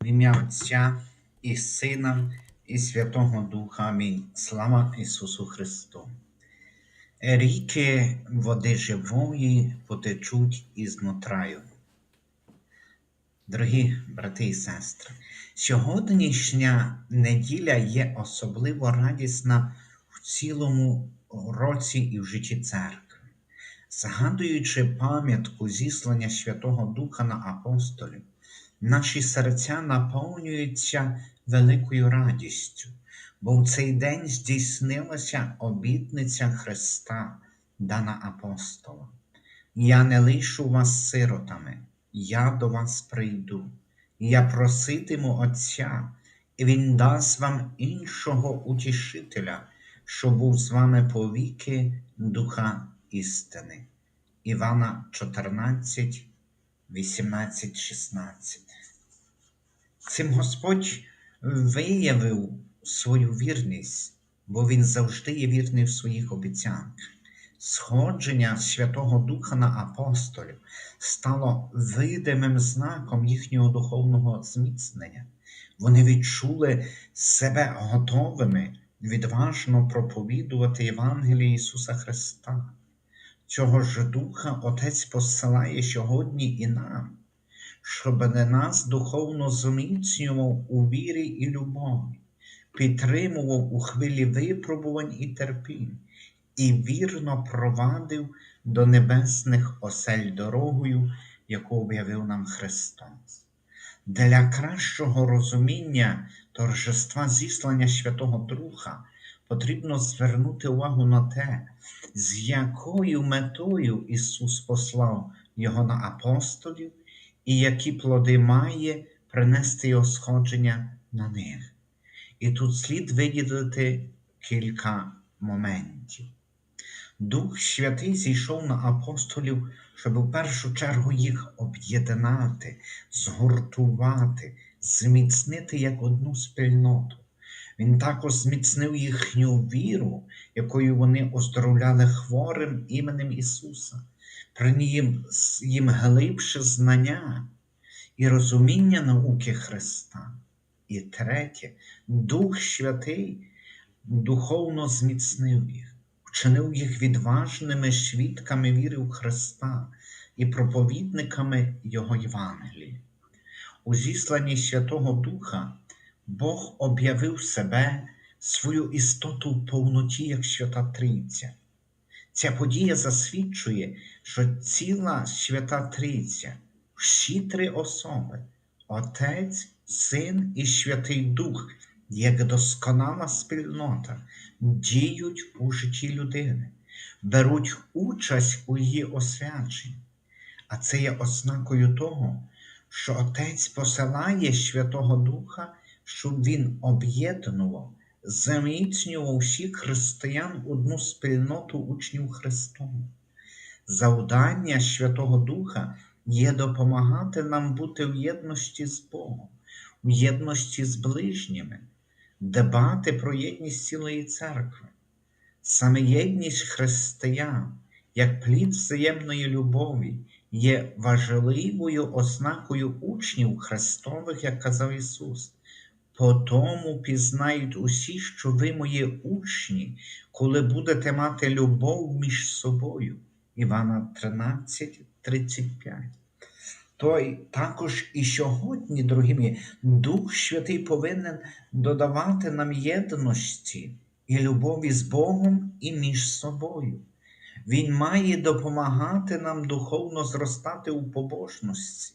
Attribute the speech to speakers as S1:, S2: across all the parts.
S1: В ім'я Отця і Сина, і Святого Духа. Амінь. Слава Ісусу Христу. Ріки води живої потечуть із нутраю. Дорогі брати і сестри, сьогоднішня неділя є особливо радісна в цілому році і в житті церкви. Згадуючи пам'ятку зіслання Святого Духа на апостолів, наші серця наповнюються великою радістю, бо в цей день здійснилася обітниця Христа, дана апостолам. Я не лишу вас сиротами, я до вас прийду, я проситиму Отця, і Він дасть вам іншого утішителя, що був з вами повіки Духа істини. Івана 14, 18, 16. Цим Господь виявив свою вірність, бо Він завжди є вірний в своїх обіцянках. Сходження Святого Духа на апостолів стало видимим знаком їхнього духовного зміцнення. Вони відчули себе готовими відважно проповідувати Євангеліє Ісуса Христа. Цього ж Духа Отець посилає сьогодні і нам, щоб не нас духовно зміцнював у вірі і любові, підтримував у хвилі випробувань і терпінь, і вірно провадив до небесних осель дорогою, яку об'явив нам Христос. Для кращого розуміння торжества зіслання Святого Духа потрібно звернути увагу на те, з якою метою Ісус послав Його на апостолів і які плоди має принести Його сходження на них. І тут слід виділити кілька моментів. Дух Святий зійшов на апостолів, щоб у першу чергу їх об'єднати, згуртувати, зміцнити як одну спільноту. Він також зміцнив їхню віру, якою вони оздоровляли хворим іменем Ісуса, їм, їм глибше знання і розуміння науки Христа. І третє, Дух Святий духовно зміцнив їх, вчинив їх відважними свідками віри в Христа і проповідниками Його Євангелії. У зісланні Святого Духа Бог об'явив себе, свою істоту в повноті як Свята Трійця. Ця подія засвідчує, що ціла Свята Трійця, всі три особи Отець, Син і Святий Дух, як досконала спільнота, діють у житті людини, беруть участь у її освяченні. А це є ознакою того, що Отець посилає Святого Духа щоб він об'єднував, заміцнював всіх християн одну спільноту учнів Христових. Завдання Святого Духа є допомагати нам бути в єдності з Богом, в єдності з ближніми, дбати про єдність цілої церкви. Саме єдність християн, як плід взаємної любові, є важливою ознакою учнів Христових, як казав Ісус. По тому пізнають усі, що ви мої учні, коли будете мати любов між собою. Івана 13, 35. То також і сьогодні, дорогі мої, Дух Святий повинен додавати нам єдності і любові з Богом і між собою. Він має допомагати нам духовно зростати у побожності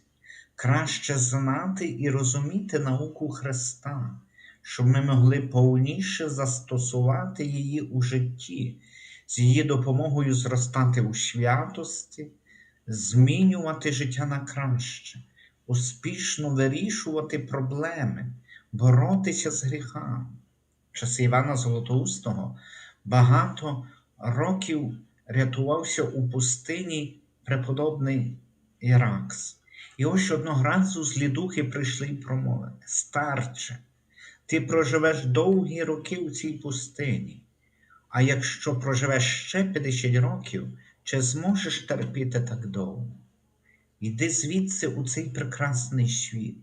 S1: краще знати і розуміти науку Христа, щоб ми могли повніше застосувати її у житті, з її допомогою зростати у святості, змінювати життя на краще, успішно вирішувати проблеми, боротися з гріхами. Часи Івана Золотоустого багато років рятувався у пустині преподобний Іракс. І ось одного разу злі духи прийшли і промовили Старче, ти проживеш довгі роки у цій пустині, а якщо проживеш ще 50 років, чи зможеш терпіти так довго? Йди звідси у цей прекрасний світ.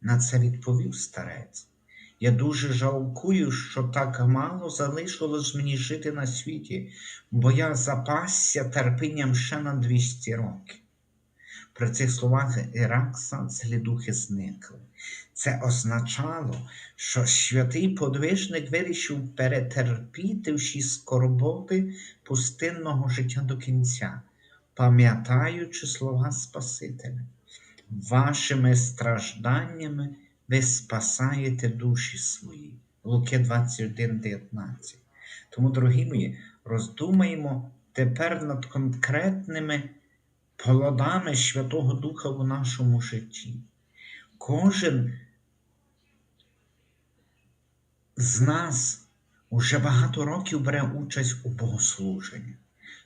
S1: На це відповів старець. Я дуже жалкую, що так мало залишилось мені жити на світі, бо я запасся терпінням ще на 200 років. При цих словах Іракса злі духи зникли. Це означало, що святий подвижник вирішив перетерпіти всі скорботи пустинного життя до кінця, пам'ятаючи слова Спасителя. Вашими стражданнями ви спасаєте душі свої. Луки 21:19. Тому, дорогі мої, роздумаємо тепер над конкретними плодами Святого Духа в нашому житті. Кожен з нас уже багато років бере участь у богослуженні,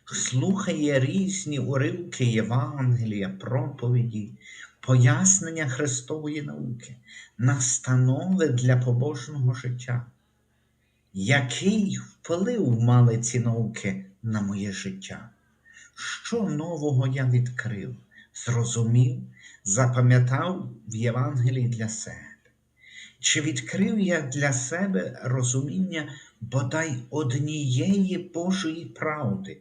S1: слухає різні уривки Євангелія, проповіді, пояснення Христової науки, настанови для побожного життя. Який вплив мали ці науки на моє життя? Що нового я відкрив, зрозумів, запам'ятав в Євангелії для себе? Чи відкрив я для себе розуміння бодай однієї Божої правди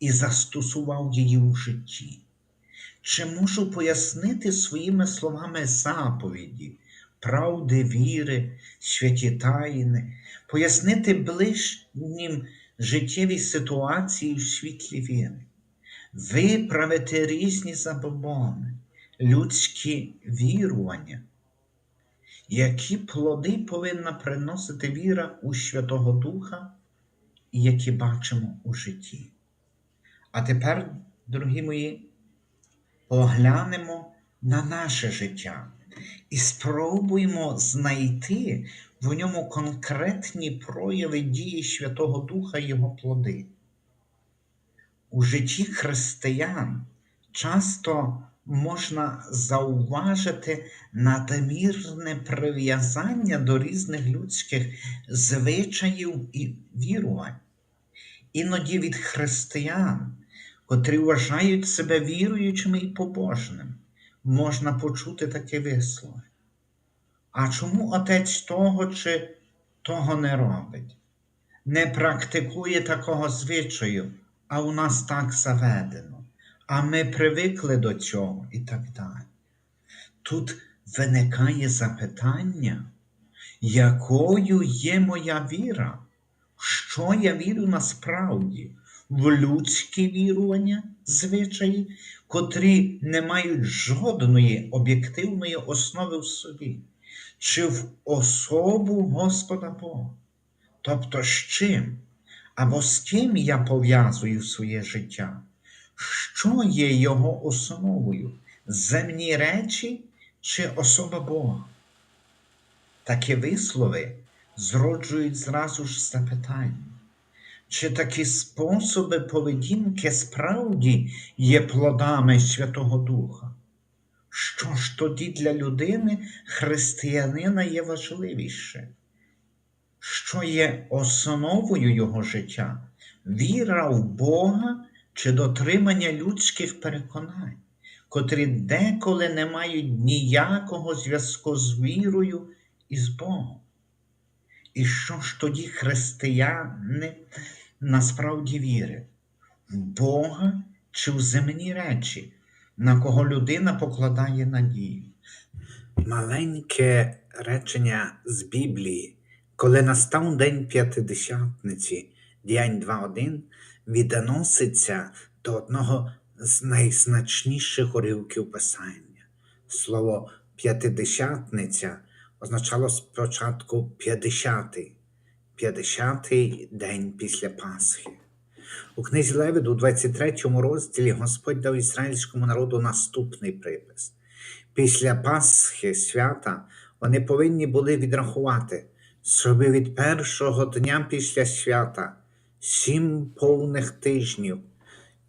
S1: і застосував її у житті? Чи можу пояснити своїми словами заповіді, правди віри, святі тайни, пояснити ближнім життєві ситуації в світлі віри, виправити різні забобони, людські вірування? Які плоди повинна приносити віра у Святого Духа, і які бачимо у житті? А тепер, дорогі мої, поглянемо на наше життя і спробуємо знайти в ньому конкретні прояви дії Святого Духа і Його плоди. У житті християн часто можна зауважити надмірне прив'язання до різних людських звичаїв і вірувань. Іноді від християн, котрі вважають себе віруючими і побожними, можна почути такі вислови. А чому отець того чи того не робить? Не практикує такого звичаю, а у нас так заведено, а ми привикли до цього і так далі. Тут виникає запитання, якою є моя віра? Що я вірю насправді? В людські вірування, звичаї, котрі не мають жодної об'єктивної основи в собі, чи в особу Господа Бога. Тобто з чим або з ким я пов'язую своє життя? Що є його основою? Земні речі чи особа Бога? Такі вислови зроджують зразу ж запитання. Чи такі способи поведінки справді є плодами Святого Духа? Що ж тоді для людини, християнина є важливіше? Що є основою його життя? Віра в Бога чи дотримання людських переконань, котрі деколи не мають ніякого зв'язку з вірою і з Богом? І що ж тоді християни насправді вірять? В Бога чи в земні речі, на кого людина покладає надію? Маленьке речення з Біблії, коли настав день п'ятидесятниці, діянь 2.1, відноситься до одного з найзначніших уривків Писання. Слово п'ятидесятниця означало спочатку п'ятдесятий, п'ятдесятий день після Пасхи. У книзі Левид у 23 розділі Господь дав ізраїльському народу наступний припис. Після Пасхи свята вони повинні були відрахувати, щоб від першого дня після свята сім повних тижнів.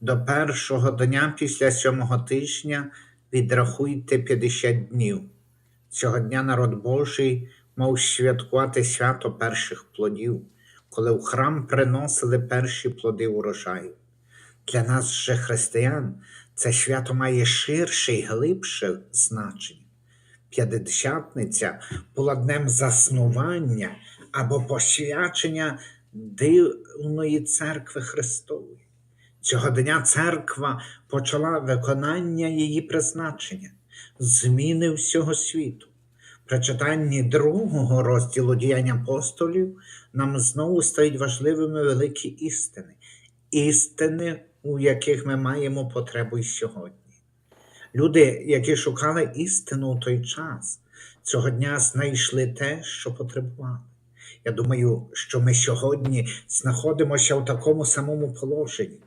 S1: До першого дня після сьомого тижня відрахуйте 50 днів. Цього дня народ Божий мав святкувати свято перших плодів, коли в храм приносили перші плоди урожаю. Для нас же християн це свято має ширше і глибше значення. П'ятидесятниця була днем заснування або посвячення дивної церкви Христової. Цього дня церква почала виконання її призначення, зміни всього світу. При читанні другого розділу діянь апостолів нам знову стають важливими великі істини, істини, у яких ми маємо потребу й сьогодні. Люди, які шукали істину у той час, цього дня знайшли те, що потребували. Я думаю, що ми сьогодні знаходимося в такому самому положенні.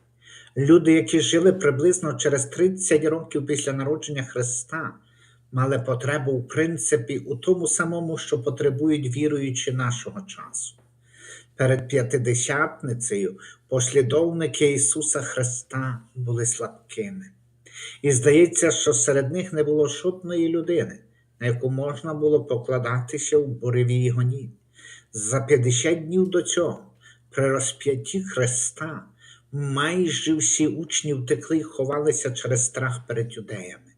S1: Люди, які жили приблизно через 30 років після народження Христа, мали потребу, в принципі, у тому самому, що потребують віруючі нашого часу. Перед п'ятидесятницею послідовники Ісуса Христа були слабкими. І здається, що серед них не було жодної людини, на яку можна було покладатися в буревій гонінь. За 50 днів до цього, при розп'ятті Христа, майже всі учні втекли й ховалися через страх перед юдеями.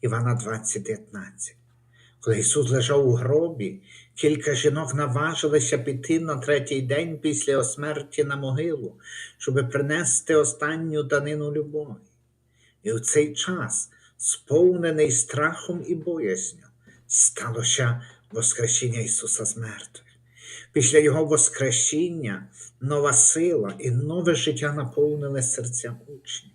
S1: Івана 20:19. Коли Ісус лежав у гробі, кілька жінок наважилися піти на третій день після смерті на могилу, щоб принести останню данину любові. І в цей час, сповнений страхом і боязню, сталося Воскресіння Ісуса з мертвих. Після Його Воскресіння нова сила і нове життя наповнили серця учнів.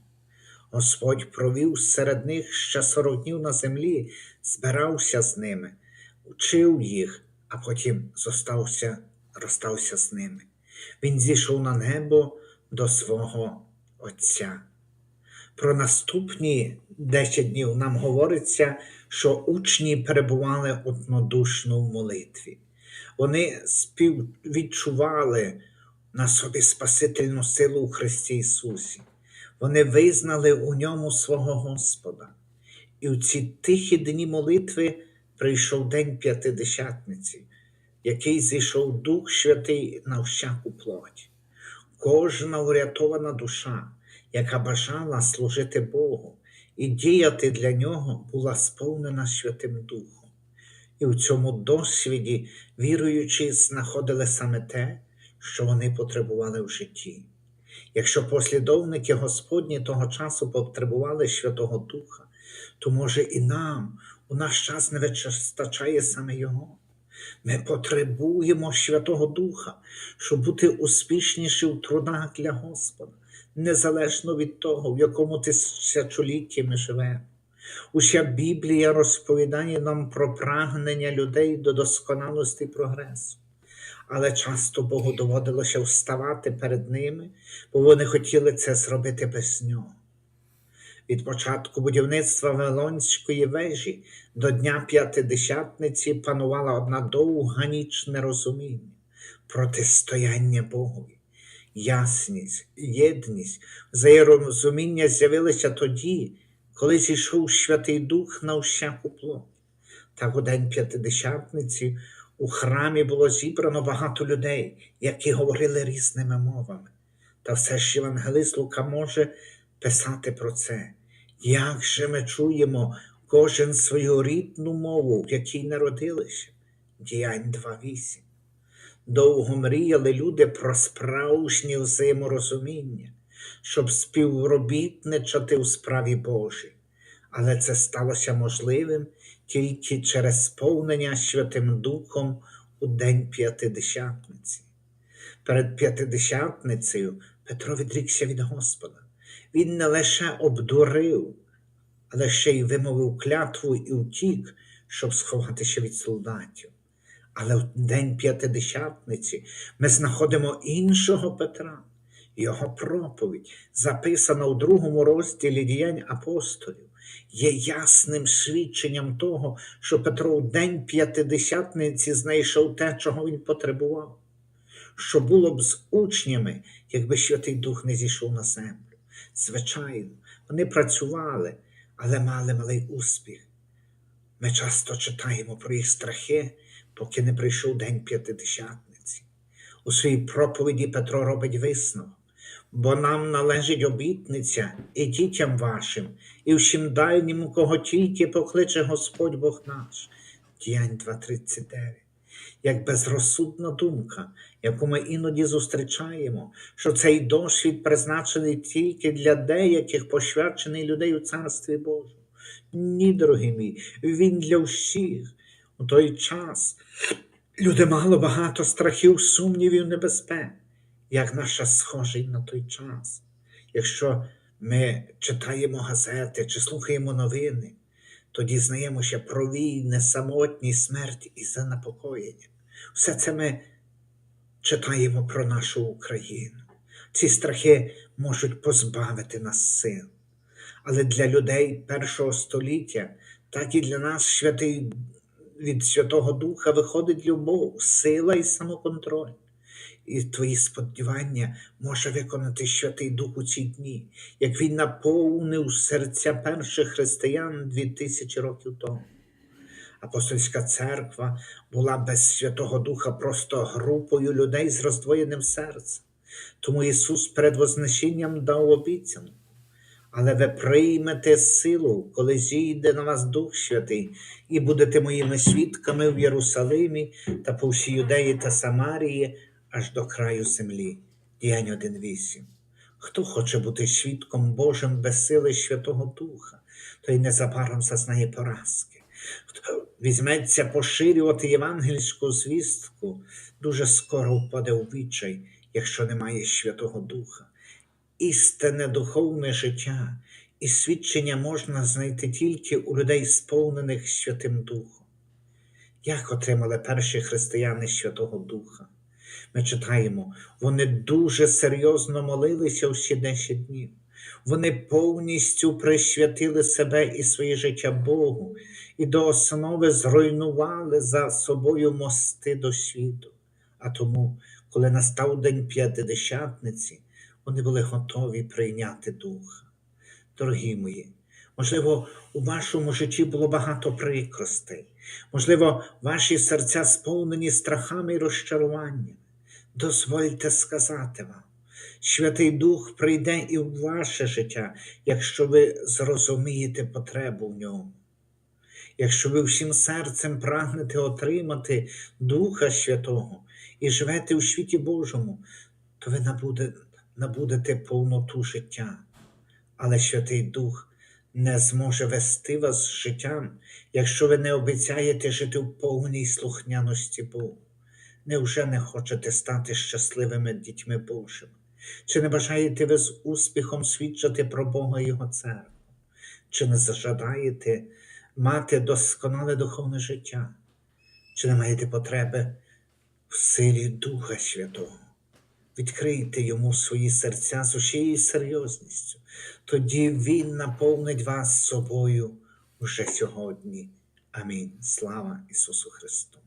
S1: Господь провів серед них ще сорок днів на землі, збирався з ними, учив їх, а потім зостався, розстався з ними. Він зійшов на небо до свого Отця. Про наступні 10 днів нам говориться, що учні перебували однодушно в молитві. Вони співвідчували на собі Спасительну силу у Христі Ісусі. Вони визнали у ньому свого Господа. І в ці тихі дні молитви прийшов День П'ятидесятниці, який зійшов Дух Святий на всяку плоть. Кожна врятована душа, яка бажала служити Богу і діяти для нього, була сповнена Святим Духом. І в цьому досвіді віруючі знаходили саме те, що вони потребували в житті. Якщо послідовники Господні того часу потребували Святого Духа, то може і нам у наш час не вистачає саме Його. Ми потребуємо Святого Духа, щоб бути успішніші в трудах для Господа, незалежно від того, в якому тисячолітті ми живемо. Уся Біблія розповідає нам про прагнення людей до досконалості і прогресу. Але часто Богу доводилося вставати перед ними, бо вони хотіли це зробити без нього. Від початку будівництва Вавилонської вежі до Дня П'ятидесятниці панувала одна довга ніч нерозуміння, протистояння Богові. Ясність, єдність, взаєморозуміння з'явилися тоді, коли зійшов Святий Дух на всяку плоть. Так у день П'ятидесятниці у храмі було зібрано багато людей, які говорили різними мовами. Та все ж Євангелист Лука може писати про це. Як же ми чуємо кожен свою рідну мову, в якій народилися? Діянь 2.8. Довго мріяли люди про справжнє взаєморозуміння, щоб співробітничати у справі Божій. Але це сталося можливим тільки через сповнення Святим Духом у День П'ятидесятниці. Перед П'ятидесятницею Петро відрікся від Господа. Він не лише обдурив, але ще й вимовив клятву і утік, щоб сховатися від солдатів. Але в День П'ятидесятниці ми знаходимо іншого Петра. Його проповідь, записана у другому розділі діянь апостолів, є ясним свідченням того, що Петро у День П'ятидесятниці знайшов те, чого він потребував. Що було б з учнями, якби Святий Дух не зійшов на землю. Звичайно, вони працювали, але мали малий успіх. Ми часто читаємо про їх страхи, поки не прийшов День П'ятидесятниці. У своїй проповіді Петро робить висновок, бо нам належить обітниця і дітям вашим, і всім дальнім, кого тільки покличе Господь Бог наш. Діянь 2.39. Як безрозсудна думка, яку ми іноді зустрічаємо, що цей досвід призначений тільки для деяких посвячених людей у Царстві Божому. Ні, дорогі мій, він для всіх. У той час люди мали багато страхів, сумнівів, небезпек, як наша схожий на той час. Якщо ми читаємо газети чи слухаємо новини, то дізнаємося про війни, самотність, смерть і занепокоєння. Все це ми читаємо про нашу Україну. Ці страхи можуть позбавити нас сил. Але для людей першого століття, так і для нас святий, від Святого Духа виходить любов, сила і самоконтроль. І твої сподівання може виконати Святий Дух у ці дні, як він наповнив серця перших християн дві тисячі років тому. Апостольська церква була без Святого Духа просто групою людей з роздвоєним серцем. Тому Ісус перед Вознесінням дав обіцянку. Але ви приймете силу, коли зійде на вас Дух Святий, і будете моїми свідками в Єрусалимі та по всій Юдеї та Самарії, аж до краю землі. Діянь 1.8. Хто хоче бути свідком Божим без сили Святого Духа, той незабаром зазнає поразки. Хто візьметься поширювати євангельську звістку, дуже скоро впаде у відчай, якщо немає Святого Духа. Істинне духовне життя і свідчення можна знайти тільки у людей, сповнених Святим Духом. Як отримали перші християни Святого Духа? Ми читаємо, вони дуже серйозно молилися всі 10 днів. Вони повністю присвятили себе і своє життя Богу, і до основи зруйнували за собою мости до світу. А тому, коли настав день п'ятидесятниці, вони були готові прийняти Духа. Дорогі мої, можливо, у вашому житті було багато прикростей, можливо, ваші серця сповнені страхами і розчаруваннями. Дозвольте сказати вам, Святий Дух прийде і в ваше життя, якщо ви зрозумієте потребу в ньому. Якщо ви всім серцем прагнете отримати Духа Святого і живете у світі Божому, то ви набуде- набудете повноту життя. Але Святий Дух не зможе вести вас з життям, якщо ви не обіцяєте жити в повній слухняності Богу. Невже не хочете стати щасливими дітьми Божими? Чи не бажаєте ви з успіхом свідчити про Бога і Його церкву? Чи не зажадаєте мати досконале духовне життя? Чи не маєте потреби в силі Духа Святого? Відкрийте йому свої серця з усією серйозністю, тоді Він наповнить вас собою вже сьогодні. Амінь. Слава Ісусу Христу.